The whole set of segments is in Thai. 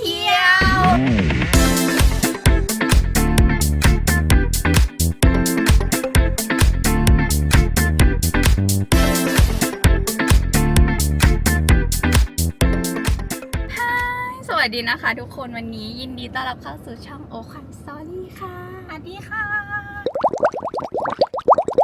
เที่ยว สวัสดีนะคะ ทุกคนวันนี้ยินดีต้อนรับเข้าสู่ช่องโอคันสตอรี่ค่ะสวัสดีค่ะ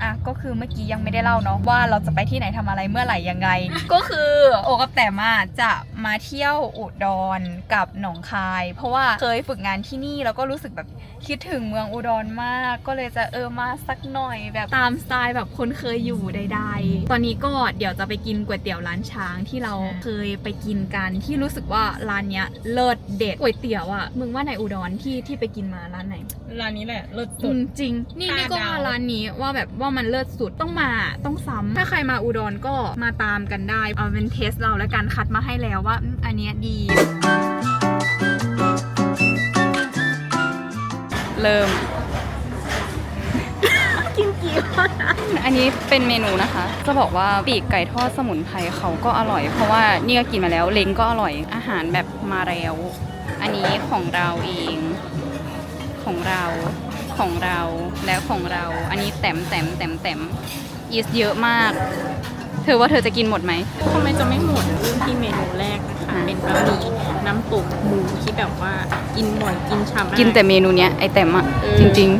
อะก็คือเมื่อกี้ยังไม่ได้เล่าเนาะว่าเราจะไปที่ไหนทำอะไรเมื่อไหร่ยังไง ก็คือโอกับแต่มาจะมาเที่ยวอุดรกับหนองคาย เพราะว่าเคยฝึกงานที่นี่แล้วก็รู้สึกแบบคิดถึงเมืองอุดรมาก ก็เลยจะเออมาสักหน่อยแบบตามสไตล์แบบคนเคยอยู่ใดๆ ตอนนี้ก็เดี๋ยวจะไปกินก๋วยเตี๋ยวร้านช้างที่เราเคยไปกินกันที่รู้สึกว่าร้านเนี้ยเลิศเด็ดก๋วยเตี๋ยวอะมึงว่าในอุดรที่ที่ไปกินมาร้านไหนร้านนี้แหละเลิศอืสุดมจริง นี่ห้านี่ก็ดาวมาร้านนี้ว่าแบบว่ามันเลิศสุดต้องมาต้องซ้ำถ้าใครมาอุดรก็มาตามกันได้เอาเป็นเทสเราแล้วกันคัดมาให้แล้วว่าอืมอันเนี้ยดี เริ่ม กินกี่อันนี้เป็นเมนูนะคะ จะบอกว่าปีกไก่ทอดสมุนไพรเขาก็อร่อย เพราะว่านี่ก็กินมาแล้วเล้งก็อร่อยอาหารแบบมาแล้ว อันนี้ของเราเองของเราของเราแล้วของเรา อันนี้แต้มแต้มแต้มแต้มอีสเยอะมากเธอว่าเธอจะกินหมดไหมทำไมจะไม่หมดเริ่มที่เมนูแรกนะคะอ่าเป็นบะหมี่น้ำตกหมูที่แบบว่ากินบ่อยกินช้ำกินแต่เมนูเนี้ยไอแต้มอะเออจริง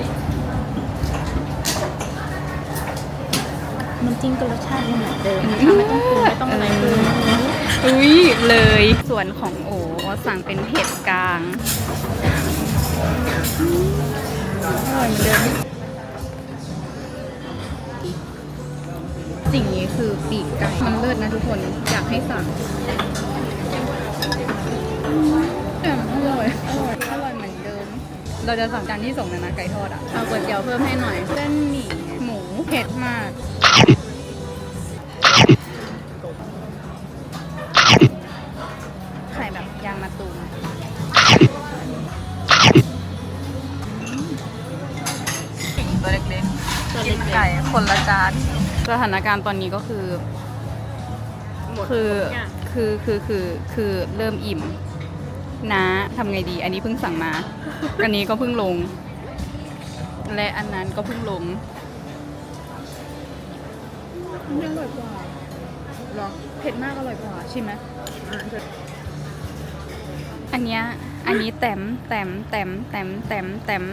มันจริงก็รสชาติมันเหมือนเดิมนะคะไม่ต้องปรุงไม่ต้องอะไรปรุงๆอุ้ยเลยส่วนของโอสั่งเป็นเผ็ดกลางอร่อยเหมือนเดิม สิ่งนี้คือปีกไก่มันเลิศนะทุกคน อยากให้สั่งแต่อร่อยอร่อยอร่อยเหมือนเดิม เราจะสั่งจานที่ส่งเลยนะไก่ทอดอะเอาก๋วยเตี๋ยวเพิ่มให้หน่อยเส้นหมี่หมูเผ็ดมาก คนละจานสถานการณ์ตอนนี้ก็คือหมดคือทุกอย่างคือคือคือคือเริ่มอิ่มนะทำไงดี อันนี้เพิ่งสั่งมา อันนี้ก็เพิ่งลง และอันนั้นก็เพิ่งลงอันนี้อร่อยกว่าหรอเผ็ดมากอร่อยกว่าใช่ไหมอันเนี้ยอันนี้แต้มแต้มแต้มแต้มแต้มแต้ม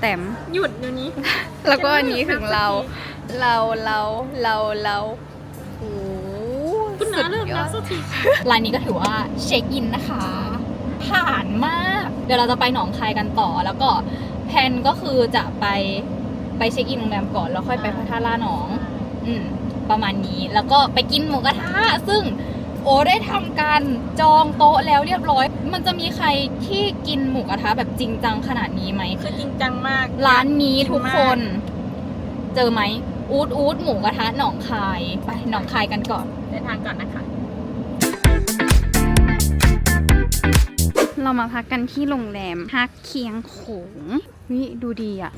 แต้มหยุดเดี๋ยวนี้ แล้วก็อันนี้ถึงเรา เราเราเราเราโอ้คุณสุน้าดเลิกยแล้อวดสักทีร้านนี้ก็ถือว่าเช็คอินนะคะ ผ่านมาก เดี๋ยวเราจะไปหนองคายกันต่อ แล้วก็แพลนก็คือจะไปไปเช็คอินโรงแรมก่อนแล้วค่อยไปพระธาตุล่าหนอง อืมประมาณนี้แล้วก็ไปกินหมูกระทะซึ่ง โอได้ทำการจองโต๊ะแล้วเรียบร้อย มันจะมีใครที่กินหมูกระทะแบบจริงจังขนาดนี้ไหม คือจริงจังมาก ร้านนี้ทุกคนมเจอไหมอูดอูดหมูกระทะหนองคาย ไปหนองคายกันก่อนากเดินทางก่อนนะคะ เรามาพักกันที่โรงแรมฮักเคียงโขงวิดูดีอะ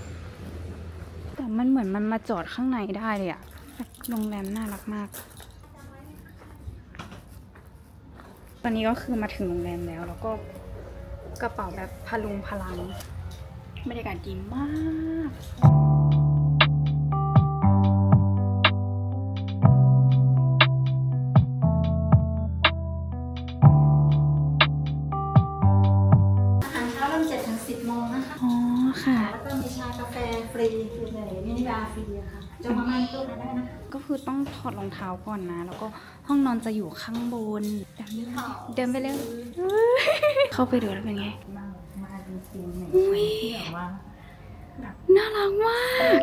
แต่มันเหมือนมันมาจอดข้างในได้เลยอะแบบโรงแรมน่ารักมาก ตอนนี้ก็คือมาถึงโรงแรมแล้ว แล้วก็กระเป๋าแบบพลุงพลังบรรยากาศดีมากอาหารเช้าเริ่มเจ็ดถึงสิบโมงนะคะอ๋อค่ะแล้วก็มีชากาแฟฟรีอยู่เลยมินิบาร์ฟรีอะค่ะจะมามันตู้นั้นได้นะคะก็คือต้องถอดรองเท้าก่อนนะ แล้วก็ห้องนอนจะอยู่ข้างบน เดินไปเร็วเข้าไปดูแล้วเป็นไงมามาจริงๆเนี่ยอุ้ยที่แบบว่าน่ารักมาก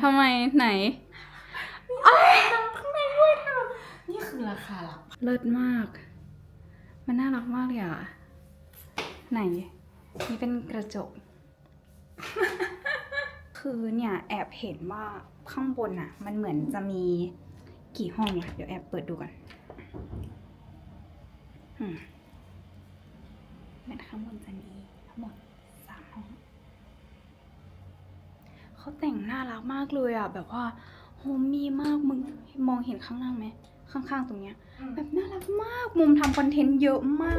ทำไมไหนนี่คือราคาหลักเลิศมาก มันน่ารักมากเลยอะ ไหน นี่เป็นกระจก คือเนี่ยแอบเห็นว่าข้างบนอะ มันเหมือนจะมีกี่ห้องอะเดี๋ยวแอบเปิดดูก่อนเหมืนข้างบนจะมีทั้งหมดสามห้อง เขาแต่งน่ารักมากเลยอะ แบบว่าโฮมมี่มากมึงมองเห็นข้างล่างไหม ข้างๆตรงเนี้ยแบบน่ารักมากมุมทำคอนเทนต์เยอะมาก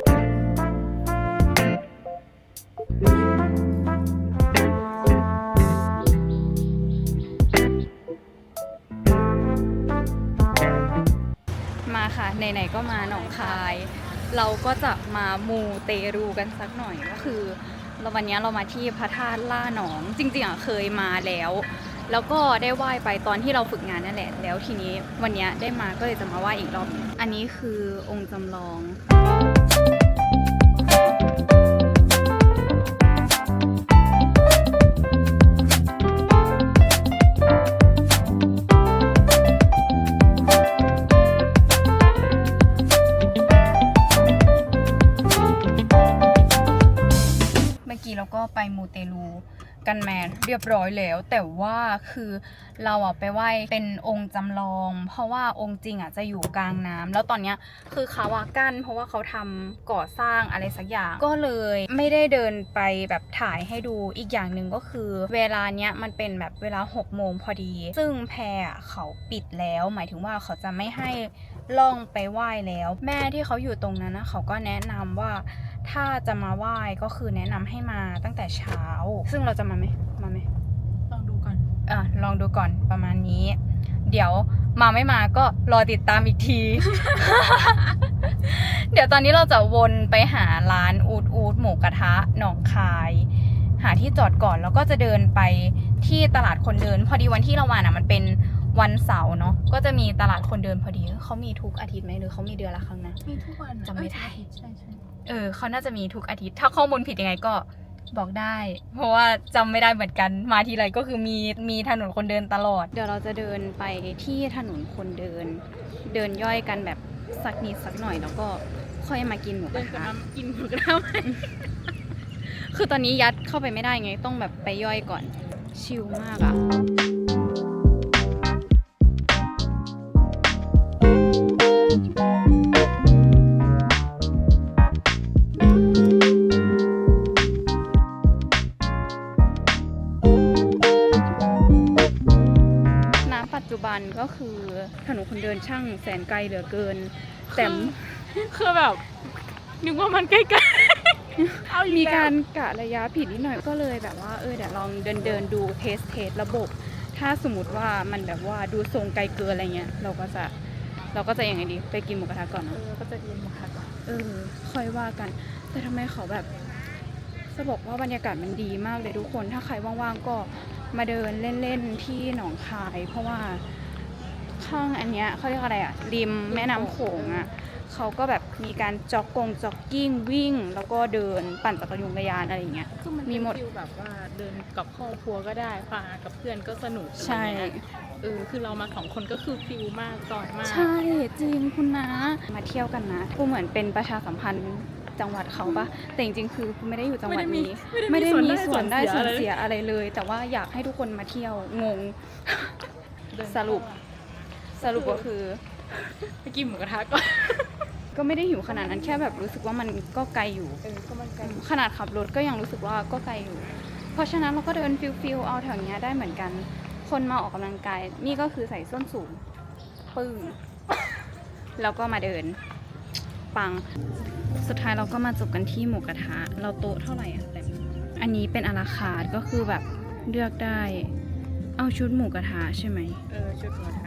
มาค่ะไหนๆก็มาหนองคาย เราก็จะมามูเตรูกันสักหน่อยก็คือ เราวันนี้เรามาที่พระธาตุล่าหนอง จริงๆอะเคยมาแล้ว แล้วก็ได้ไหว้ไปตอนที่เราฝึกงานนั่นแหละ แล้วทีนี้วันนี้ได้มาก็เลยจะมาไหว้อีกรอบ อันนี้คือองค์จำลอง ไปมูเตลูกันแมนเรียบร้อยแล้ว แต่ว่าคือเราอะไปไหว้เป็นองค์จำลอง เพราะว่าองค์จริงอะจะอยู่กลางน้ำแล้วตอนเนี้ยคือเขาอะกั้นเพราะว่าเขาทำก่อสร้างอะไรสักอย่าง ก็เลยไม่ได้เดินไปแบบถ่ายให้ดูอีกอย่างหนึ่งก็คือ เวลาเนี้ยมันเป็นแบบเวลา6โมงพอดี ซึ่งแพรอะเขาปิดแล้ว หมายถึงว่าเขาจะไม่ให้ล่องไปไหว้แล้ว แม่ที่เขาอยู่ตรงนั้นนะเขาก็แนะนำว่า ถ้าจะมาไหว้ก็คือแนะนำให้มาตั้งแต่เช้า ซึ่งเราจะมาไหมมาไหมลองดูก่อนอะลองดูก่อนประมาณนี้ เดี๋ยวมาไม่มาก็รอติดตามอีกที เดี๋ยวตอนนี้เราจะวนไปหาร้านอูดอูดหมูกระทะหนองคาย หาที่จอดก่อนแล้วก็จะเดินไปที่ตลาดคนเดิน พอดีวันที่เรามาน่ะมันเป็นวันเสาร์เนาะก็จะมีตลาดคนเดินพอดีเขามีทุกอาทิตย์ไหมหรือเขามีเดือนละครั้งนะมีทุกวันจำไม่ได้ เอ้ยใช่ใช่เออเขาน่าจะมีทุกอาทิตย์ ถ้าข้อมูลผิดยังไงก็บอกได้ เพราะว่าจำไม่ได้เหมือนกันมาทีไรก็คือมีมีถนนคนเดินตลอด เดี๋ยวเราจะเดินไปที่ถนนคนเดิน เดินย่อยกันแบบสักนิดสักหน่อยแล้วก็ค่อยมากินหมูกเดิระนกับทะ น้ำกินหมูกระทะไหมคือตอนนี้ยัดเข้าไปไม่ได้ไงต้องแบบไปย่อยก่อนชิลมากอะ แสนไกลเหลือเกิน แต่คือแบบนึกว่ามันใกล้ๆเอาอีมีแล้วการกะระยะผิดนิดหน่อยก็เลยแบบว่าเออเดี๋ยวลองเดินเดินดูเทสเทสระบบ ถ้าสมมติว่ามันแบบว่าดูทรงไกลเกินอะไรเงี้ยเราก็จะเราก็จะยังไงดีไปกินหมูกระทะก่อนเอเนาะอก็จะกินหมูกระทะก่อนเออค่อยว่ากัน แต่ทำไมเขาแบบจะบอกว่าบรรยากาศมันดีมากเลยทุกคนถ้าใครว่างๆก็มาเดินเล่นๆที่หนองคาย เพราะว่า ข้างอันเนี้ยเขาเรียกอะไรอะริมแม่น้ำโขงอะเขาก็แบบมีการจ็อกกงจ็อกกิ้งวิ่ง แล้วก็เดินปั่นจักรยานยานอะไรอย่างเงี้ย คือมันมีมีหหมมดดฟิลแบบว่าเดินกับครอบครัวก็ได้พากับเพื่อนก็สนุกใช่ อะไรเงี้ยเออคือเรามาสองคนก็คือฟิลมากจอยมากใช่จริงคุณนะ มาเที่ยวกันนะกูเหมือนเป็นประชาสัมพันธ์จังหวัดเขาปะแต่จริงๆคือกูไม่ได้อยู่จังหวัดนี้ ไม่ได้มีส่วนได้ส่วนเสียอะไรเลย แต่ว่าอยากให้ทุกคนมาเที่ยวงงเดินสรุป สรุปก็คือไปกินหมูกระทะก่อน ก็ไม่ได้หิวขนาดนั้นแค่แบบรู้สึกว่ามันก็ไกลอยู่ เออก็มันไกลขนาดขับรถก็ยังรู้สึกว่าก็ไกลอยู่ เพราะฉะนั้นเราก็เดินฟิลฟิลเอาแถวเนี้ยได้เหมือนกัน คนมาออกกำลังกาย นี่ก็คือใส่ส้นสูงปึ้งแล้วก็มาเดิน ปัง สุดท้ายเราก็มาจบกันที่หมูกระทะ เราโต๊ะเท่าไหร่อะแต่อันนี้เป็นอาราคาร์ทก็คือแบบเลือกได้ เอาชุดหมูกระทะใช่ไหม เออชุดหมูกระทะ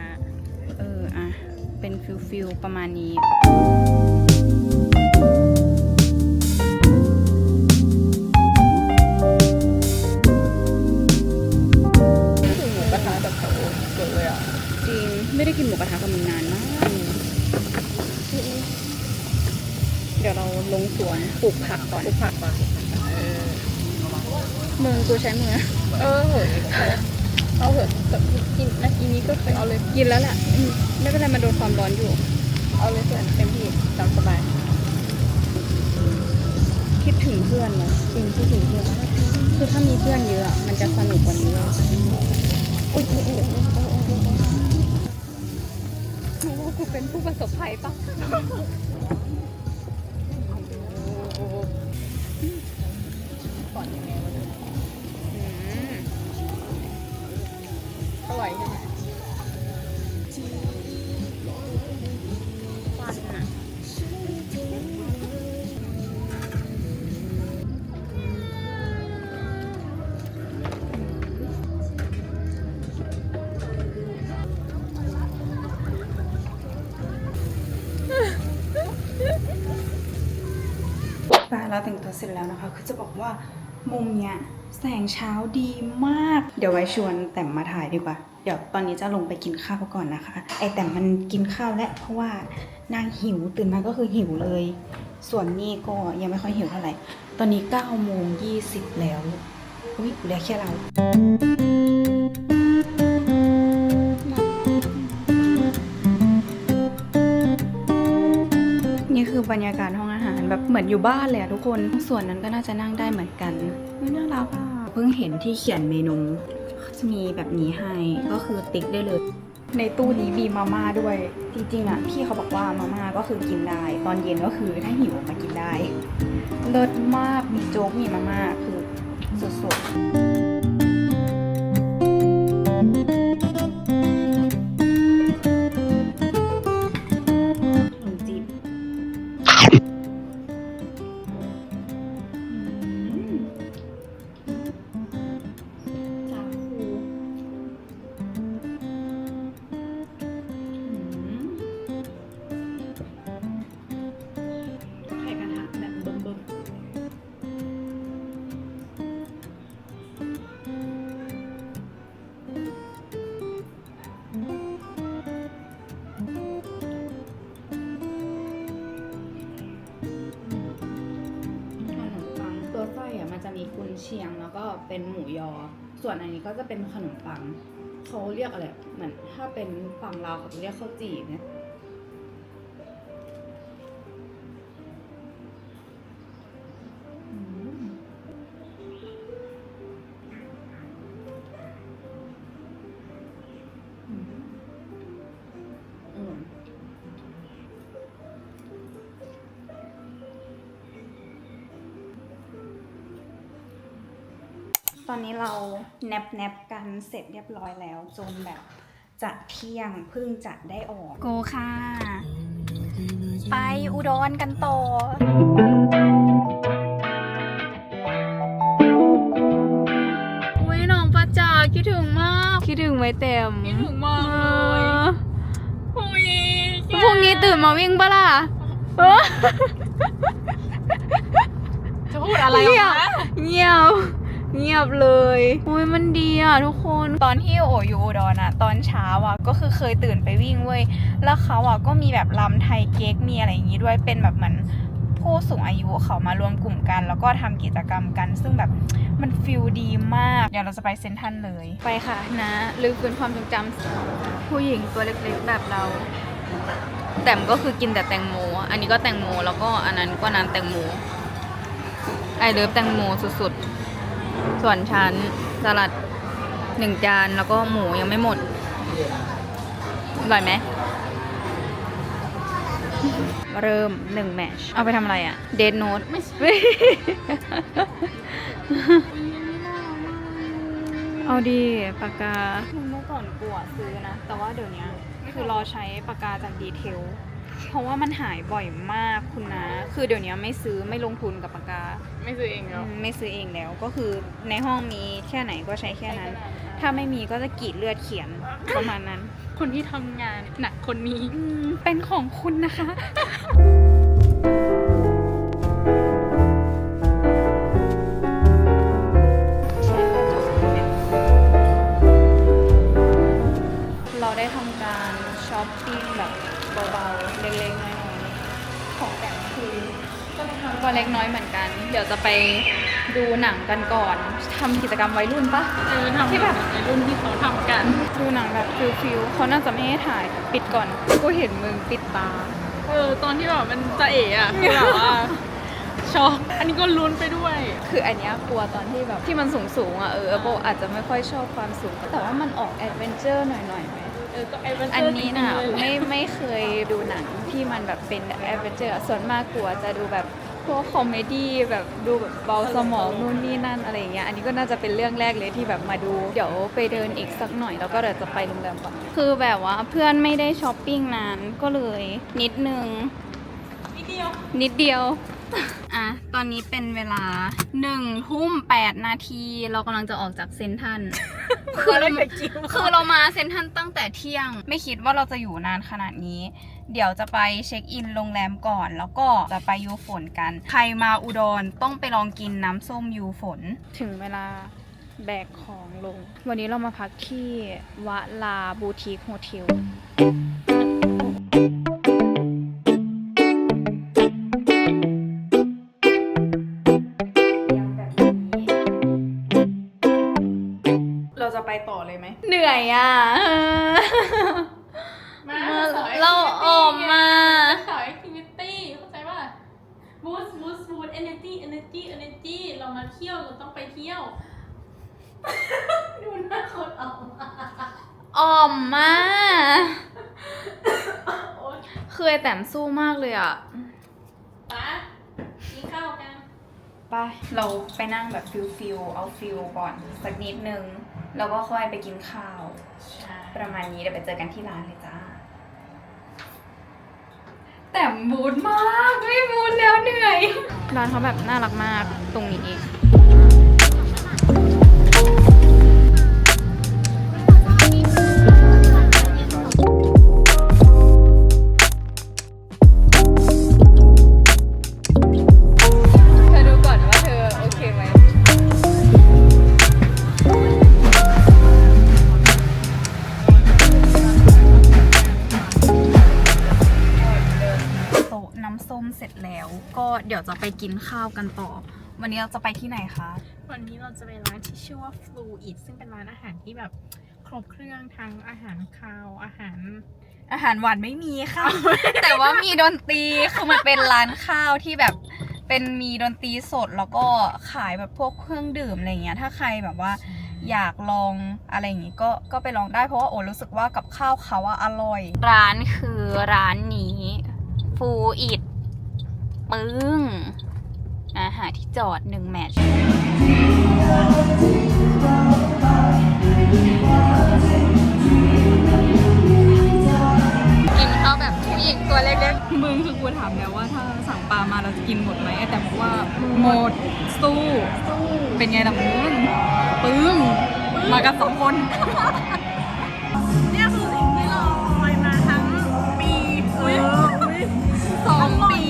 เอออะเป็นฟิลฟิลประมาณนี้ถึงหมูกระทะแบบแถวสวยเลยอะจริง ไม่ได้กินหมูกระทะกับมึงนานมากเดี๋ยวเราลงสวนปลูกผักก่อน ผักมาเออมือกูใช้มือ เออ เอาเถอะกินนะอีนี้ก็เคยเอาเลยกินแล้วแหละอืมไม่เป็นไรมันโดนความร้อนอยู่ เอาเลยเพื่อนเต็มที่ตามสบาย คิดถึงเพื่อนเนอะจริงคิดถึงเพื่อนคือถ้ามีเพื่อนเยอะอะมันจะสนุกกว่านี้อะอุ๊ยอุ๊ยอุ๊ยอุ๊ยอุ๊ยอุ๊ยรู้ว่ากูเป็นผู้ประสบภัยปะ ก่อนยังไงวะ ร่อยนอะปลาเราแต่งตัวเสร็จแล้วนะคะ คือจะบอกว่ามุมเนี้ยแสงเช้าดีมาก เดี๋ยวไว้ชวนแต่มมาถ่ายดีกว่า เดี๋ยวตอนนี้จะลงไปกินข้าวก่อนนะคะ ไอแต้มมันกินข้าวแล้วเพราะว่านางหิวตื่นมาก็คือหิวเลย ส่วนนี่ก็ยังไม่ค่อยหิวเท่าไหร่ ตอนนี้9โมง20แล้วอุ้ยเหลือแค่เรานี่คือบรรยากาศห้องอาหารแบบเหมือนอยู่บ้านเลยอะทุกคน ส่วนนั้นก็น่าจะนั่งได้เหมือนกันอุ๊ยน่ารักอะเพิ่งเห็นที่เขียนเมนูเขา จะมีแบบนี้ให้ก็คือติ๊กได้เลย ในตู้นี้มีมาม่าด้วย จริงๆอะพี่เขาบอกว่ามาม่าก็คือกินได้ ตอนเย็นก็คือถ้าหิวมากินได้เลิศมากมีโจ๊กมีมาม่าคือสุดๆ ชียงแล้วก็เป็นหมูยอ ส่วนอันนี้ก็จะเป็นขนมปังเขาเรียกอะไรเหมือนถ้าเป็นฝั่งเราวเขาจะเรียกข้าวจี่เนี่ย แนบแนบๆกันเสร็จเรียบร้อยแล้วจนแบบจะเที่ยงเพิ่งจะได้ออกโกค่ะ ไปอุดรกันต่ออุ้ยน้องประจาคิดถึงมาก คิดถึงไว้เต็มคิดถึงมากเลยโอ้ยพรุ่งนี้ตื่นมาวิ่งปะล่ะจะพูดอะไรออกมาเงียบ เงียบเลยอุ้ยมันดีอะทุกคนตอนที่โออยู่อุดรอะ ตอนเช้าอะก็คือเคยตื่นไปวิ่งเว้ยแล้วเขาอะก็มีแบบลำไทยเก๊กมีอะไรอย่างงี้ด้วยเป็นแบบเหมือนผู้สูงอายุเขามารวมกลุ่มกัน แล้วก็ทำกิจกรรมกัน ซึ่งแบบมันฟิลดีมากเดี๋ยวเราจะไปเซนทรันเลย ไปค่ะนะลืมฟื้นความทรงจำผู้หญิงตัวเล็กๆแบบเราแต่มก็คือกินแต่แตงโม อันนี้ก็แตงโม แล้วก็อันนั้นก็น้ำแตงโม ไอเลิฟแตงโมสุดๆ ส่วนชั้นสลัดหนึ่งจานแล้วก็หมูยังไม่หมดอร่อยไหมเริ่มหนึ่งแมชเอาไปทำอะไรอะเดนโนตไม่ใช่เอาดีปากกาเมื่อก่อนกลัวซื้อนะ แต่ว่าเดี๋ยวนี้คือรอใช้ปากกาจากดีเทล เพราะว่ามันหายบ่อยมากคุณนะ คือเดี๋ยวนี้ไม่ซื้อไม่ลงทุนกับปากกาไม่ซื้อเองแล้วอืมไม่ซื้อเองแล้วก็คือในห้องมีแค่ไหนก็ใช้แค่นั้น ถ้าไม่มีก็จะกรีดเลือดเขียนประมาณนั้นคนที่ทำงานหนักคนนี้ อืมเป็นของคุณนะคะ จะไปดูหนังกันก่อนทำกิจกรรมวัยรุ่นปะ เออทำที่แบบในรุ่นที่เขาทำกัน ดูหนังแบบฟิลๆเขาน่าจะไม่ให้ถ่ายปิดก่อน กูเห็นมึงปิดตา เออ ตอนที่แบบมันจะเอ๋อะคือแบบว่าช็อกอันนี้ก็ลุ้นไปด้วย คืออันเนี้ยกลัวตอนที่แบบที่มันสูงสูงๆอะเออโบอาจจะไม่ค่อยชอบความสูง แต่ว่ามันออกแอดเวนเจอร์หน่อยๆไหม เออ ก็ไอเวนเจอร์อันนี้น่ะจริงๆเลยไม่ไม่เคยดูหนังที่มันแบบเป็นแอดเวนเจอร์ส่วนมากกลัวจะดูแบบ พวกคอมเมดี้แบบดูแบบเบาสมองนู่นนี่นั่นอะไรอย่างเงี้ยอันนี้ก็น่าจะเป็นเรื่องแรกเลยที่แบบมาดู เดี๋ยวไปเดินอีกสักหน่อยแล้วก็เดี๋ยวจะไปโรงแรมก่อนคือแบบว่าเพื่อนไม่ได้ช้อปปิ้งนานก็เลย นิดนึงนิดเดียวนิดเดียว อะ ตอนนี้เป็นเวลาหนึ่งทุ่มแปดนาที เรากำลังจะออกจากเซนทรัน คือเราคือเรามาเซนทรันตั้งแต่เที่ยง ไม่คิดว่าเราจะอยู่นานขนาดนี้ เดี๋ยวจะไปเช็คอินโรงแรมก่อน แล้วก็จะไปยูฝนกัน ใครมาอุดรต้องไปลองกินน้ำส้มยูฝน ถึงเวลาแบกของลง วันนี้เรามาพักที่วะลาบูติกโฮเทล จะไปต่อเลยไหมเหนื่อยอะ มาเราออกมา สอยแอคทิวิตี้เข้าใจป่ะบูสบูสบูสเอเนจีเอเนจีเอเนจีเรามาเที่ยวเราต้องไปเที่ยว ดูหน้าคนออกมาออมมาโอ๊ยคือไอแต้มสู้มากเลยอะป้ากินข้าวกันไปเราไปนั่งแบบฟิลฟิลเอาฟิลก่อน สักนิดนึง แล้วก็ค่อยไปกินข้าว ใช่ ประมาณนี้เดี๋ยวไปเจอกันที่ร้านเลยจ้า แต่บูดมาก ไม่บูดแล้วเหนื่อย ร้านเขาแบบน่ารักมากตรงนี้ ไปกินข้าวกันต่อ วันนี้เราจะไปที่ไหนคะ วันนี้เราจะไปร้านที่ชื่อว่า Fluid ซึ่งเป็นร้านอาหารที่แบบครบเครื่องทั้งอาหารคาวอาหาร อาหารหวานไม่มีค่ะ แต่ว่ามีดนตรีคือมันเป็นร้านข้าวที่แบบเป็นมีดนตรีสดแล้วก็ขายแบบพวกเครื่องดื่มอะไรเงี้ย ถ้าใครแบบว่าอยากลองอะไรอย่างงี้ก็ก็ไปลองได้เพราะว่าโอ้รู้สึกว่ากับข้าวเขาว่าอร่อย ร้านคือร้านนี้ฟูอิด ปึ้งอาหาที่จอดหนึ่งแมทช์กินข้าวแบบผู้หญิงตัวเล็กๆ มึงคือกูถามแล้วว่าถ้าสั่งปลามาเราจะกินหมดไหมแต่บอกว่าหมดสู้ เป็นไงล่ะมึงปึ้ง มากับสองคน เนี่ยคือสิ่งที่เราคอยมาทั้งปีอุ้ยสองปี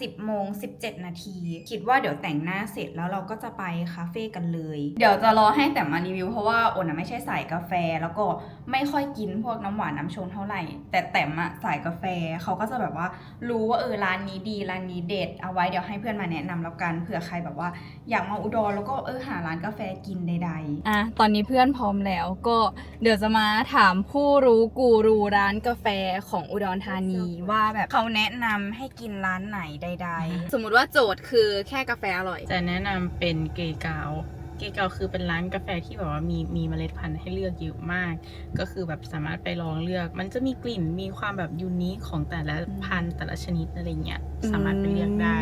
10โม ง 17 นาที คิดว่าเดี๋ยวแต่งหน้าเสร็จแล้วเราก็จะไปคาเฟ่กันเลย เดี๋ยวจะรอให้แต่มารีวิวเพราะว่าโอนอะไม่ใช่สายกาแฟแล้วก็ไม่ค่อยกินพวกน้ำหวานน้ำชงเท่าไหร่ แต่แต่มอะสายกาแฟเขาก็จะแบบว่ารู้ว่าเออร้านนี้ดีร้านนี้เด็ดเอาไว้เดี๋ยวให้เพื่อนมาแนะนำแล้วกันเผื่อใครแบบว่า อยากมาอุดรแล้วก็เออหาร้านกาแฟกินใดๆอะตอนนี้เพื่อนพร้อมแล้วก็เดี๋ยวจะมาถามผู้รู้กูรูร้านกาแฟของอุดรธานีว่าแบบเขาแนะนำให้กินร้านไหนใด ๆสมมุติว่าโจทย์คือแค่กาแฟอร่อย จะแนะนำเป็นเกกาว เกกาวคือเป็นร้านกาแฟที่แบบว่ามีมีเมล็ดพันธุ์ให้เลือกเยอะมาก ก็คือแบบสามารถไปลองเลือก มันจะมีกลิ่นมีความแบบยูนิคของแต่ละพันธุ์แต่ละชนิดอะไรเงี้ยสามารถไปเลือกได้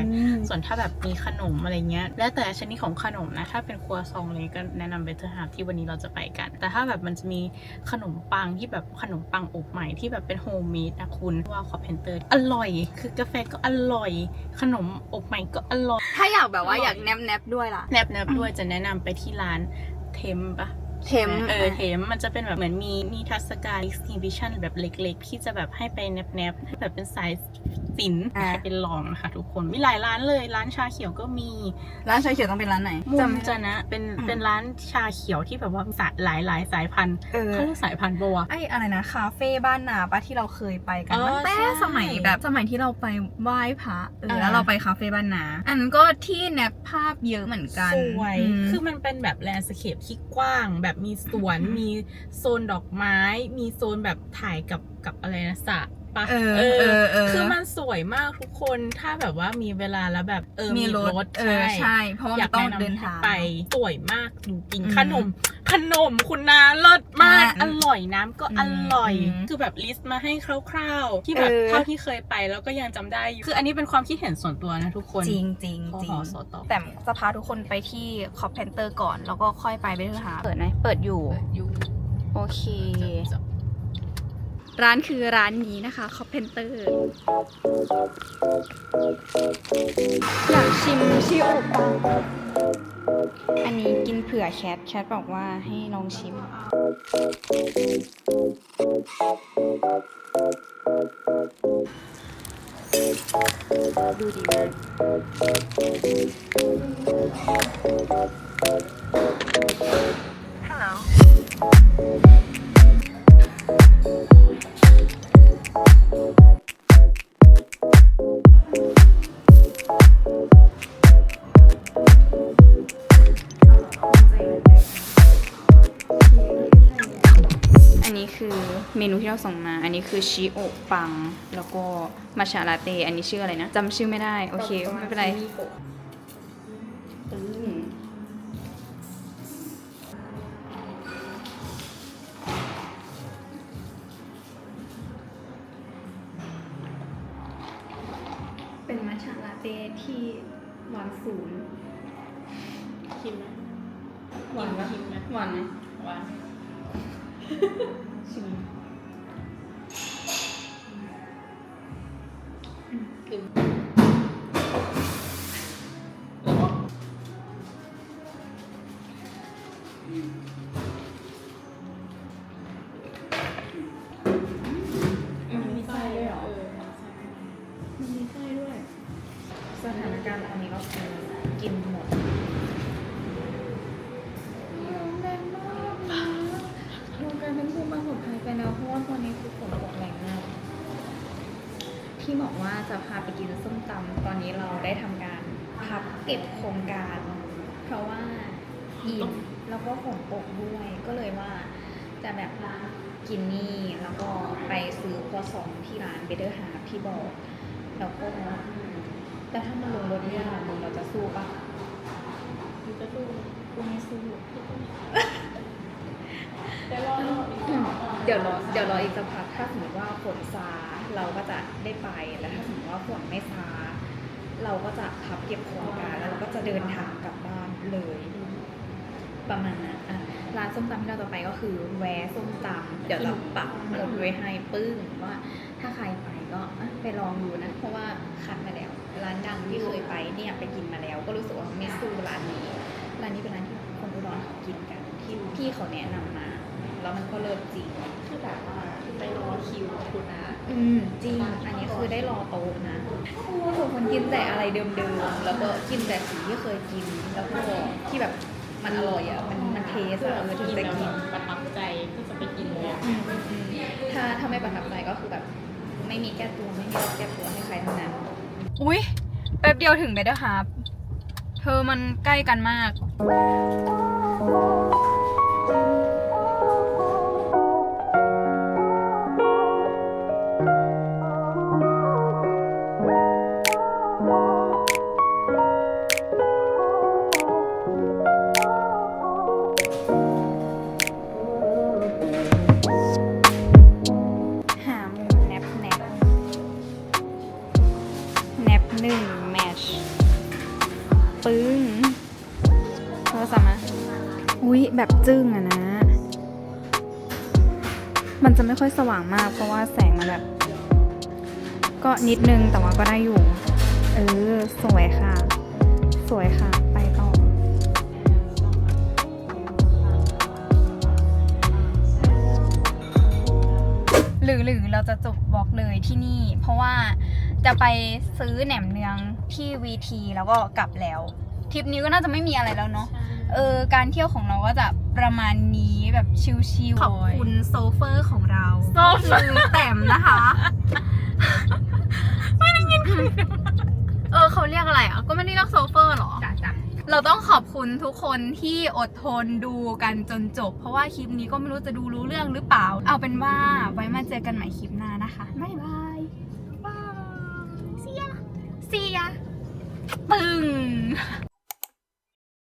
ส่วนถ้าแบบมีขนมอะไรเงี้ยแล้วแต่ชนิดของขนมนะถ้าเป็นครัวซองเลยก็แนะนำเบเทอร์ฮาร์ที่วันนี้เราจะไปกัน แต่ถ้าแบบมันจะมีขนมปังที่แบบขนมปังอบใหม่ที่แบบเป็นโฮมเมดนะคุณว่าคอเพนเตอร์อร่อย คือกาแฟก็อร่อย ขนมอบใหม่ก็อร่อย ถ้าอยากแบบว่าอยากแนบแนบๆด้วยล่ะแนบแนบๆด้วยจะแนะนำไปที่ร้านเทมปะ เทมเออเทมมันจะเป็นแบบเหมือนมีนิทรรศการ exhibition แบบเล็กๆ ที่จะแบบให้ไปแนบแนบๆแบบเป็นสายศิลป์อะให้เป็นลองนะคะทุกคนมีหลายร้านเลยร้านชาเขียวก็มี ร้านชาเขียวต้องเป็นร้านไหนมุมจำไม่จะนะเป็นอืมเป็นร้านชาเขียวที่แบบว่าสายหลายหลายๆสายพันธุ์เออเขาเรียกสายพันธุ์ปะวะไออะไรนะคาเฟ่บ้านนาปะที่เราเคยไปกันเออตั้งแต่ใช่สมัยแบบสมัยที่เราไปไหว้พระเอออ่าแล้วเราไปคาเฟ่บ้านนา อันนั้นก็ที่แนบภาพเยอะเหมือนกันสวยมคือมันเป็นแบบแลนด์สเคปที่กว้างแบบมีสวนมีโซนดอกไม้ มีโซนแบบถ่ายกับกับอะไรนะสระ ปะเออเออเออ คือมันสวยมากทุกคนถ้าแบบว่ามีเวลาแล้วแบบเออมีรถเออใช่ เพราะว่าอมัยานกต้องแนะนำเดินให้ทางไปสวยมากจริงอืมๆขนม ขนมคุณนาเลิศมากอ่าอร่อยน้ำก็อร่อยอืมคือแบบลิสต์มาให้คร่าวๆ ที่แบบเออเท่าที่เคยไปแล้วก็ยังจำได้อยู่คืออันนี้เป็นความคิดเห็นส่วนตัวนะทุกคนจริงจริงพอจริหงอสตแต่จะพาทุกคนไปที่คอปเพนเตอร์ก่อน แล้วก็ค่อยไปเบเทอร์ฮาเปิดไหมเปิดอยู่อยู่โอเค ร้านคือร้านนี้นะคะคอปเพนเตอร์ อยากชิมชิโอปังอันนี้กินเผื่อแคท แคทบอกว่าให้ลองชิม ดูดีมากอันนี้ คือเมนูที่เราส่งมา อันนี้คือชิโอะปัง แล้วก็มาชาลาเต อันนี้ชื่ออะไรนะจำชื่อไม่ได้ โอเค ไม่เป็นไร ที่หวานศูนย์ชิมไหมหวานปะชิมไหมหวานไหมหวานชิมคือมั จะพาไปกินส้มตำตอนนี้เราได้ทำการพับเก็บโครงการ เพราะว่าอิ่มแล้วก็ฝนตกด้วยก็เลยว่าจะแบบกินนี่แล้วก็ไปซื้อครัวซองที่ร้านเบเดอร์ฮาร์ที่บอก แล้วก็แต่ถ้ามันลงรถยากมึงเราจะสู้ปะมันจะสู้กูไม่สู้แต่รอรออีก เดี๋ยวรอเดี๋ยวรออีกสักพักถ้าสมมติว่าฝนซาเราก็จะได้ไปแล้วถ้าสมมติว่าฝนไม่ซาเราก็จะพับเก็บโครงการแล้วเราก็จะเดินทางกลับบ้านเลย ประมาณนั้นอะร้านส้มตำที่เราจะไปก็คือแวะส้มตำเดี๋ยวเราปักหมุดไว้ให้ปึ้งว่าถ้าใครไปก็ไปลองดูนะ เพราะว่าคัดมาแล้ว ร้านดังที่เคยไปเนี่ยไปกินมาแล้ว ก็รู้สึกว่าไม่สู้ร้านนี้ ร้านนี้เป็นร้านที่คนอุดรเขากินกันที่พี่เขาแนะนำมา แล้วมันก็เลิศจริง คือแบบว่าไปรอคิวคุณนะ อืมจริง อันนี้คือได้รอโต๊ะนะโอ้โหคนกินแต่อะไรเดิมๆ แล้วก็กินแต่สิ่งที่เคยกิน แล้วก็ที่แบบมันอร่อยอะ มันมันเทสอะเออถึงจะกิน ประทับใจที่จะไปกินเลยอะอืมอืมอืมถ้าถ้าไม่ประทับใจก็คือแบบ ไม่มีแก้ตัวไม่มีรอบแก้ตัวให้ใครทั้งนั้น อุ้ยแป๊บเดียวถึงเบเดอร์ฮาร์เธอมันใกล้กันมาก แบบจึ้งอะนะ มันจะไม่ค่อยสว่างมาก เพราะว่าแสงมันแบบ ก็นิดนึงแต่ว่าก็ได้อยู่ เออ สวยค่ะ สวยค่ะ ไปต่อหรือหรือเราจะจบบล็อกเลยที่นี่ เพราะว่าจะไปซื้อแหนมเนืองที่วีทีแล้วก็กลับแล้วทริปนี้ก็น่าจะไม่มีอะไรแล้วเนาะ เออการเที่ยวของเราก็จะประมาณนี้แบบชิลๆขอบคุณโซเฟอร์ของเราโซเฟอร์แต้มนะคะ ไม่ได้ยินเออเขาเรียกอะไรอะก็ไม่ได้เรียกโซเฟอร์หรอจ้ะจ้ะเราต้องขอบคุณทุกคนที่อดทนดูกันจนจบ เพราะว่าคลิปนี้ก็ไม่รู้จะดูรู้เรื่องหรือเปล่า เอาเป็นว่าไว้มาเจอกันใหม่คลิปหน้านะคะบ๊ายบายบายเซียเซียปึ้ง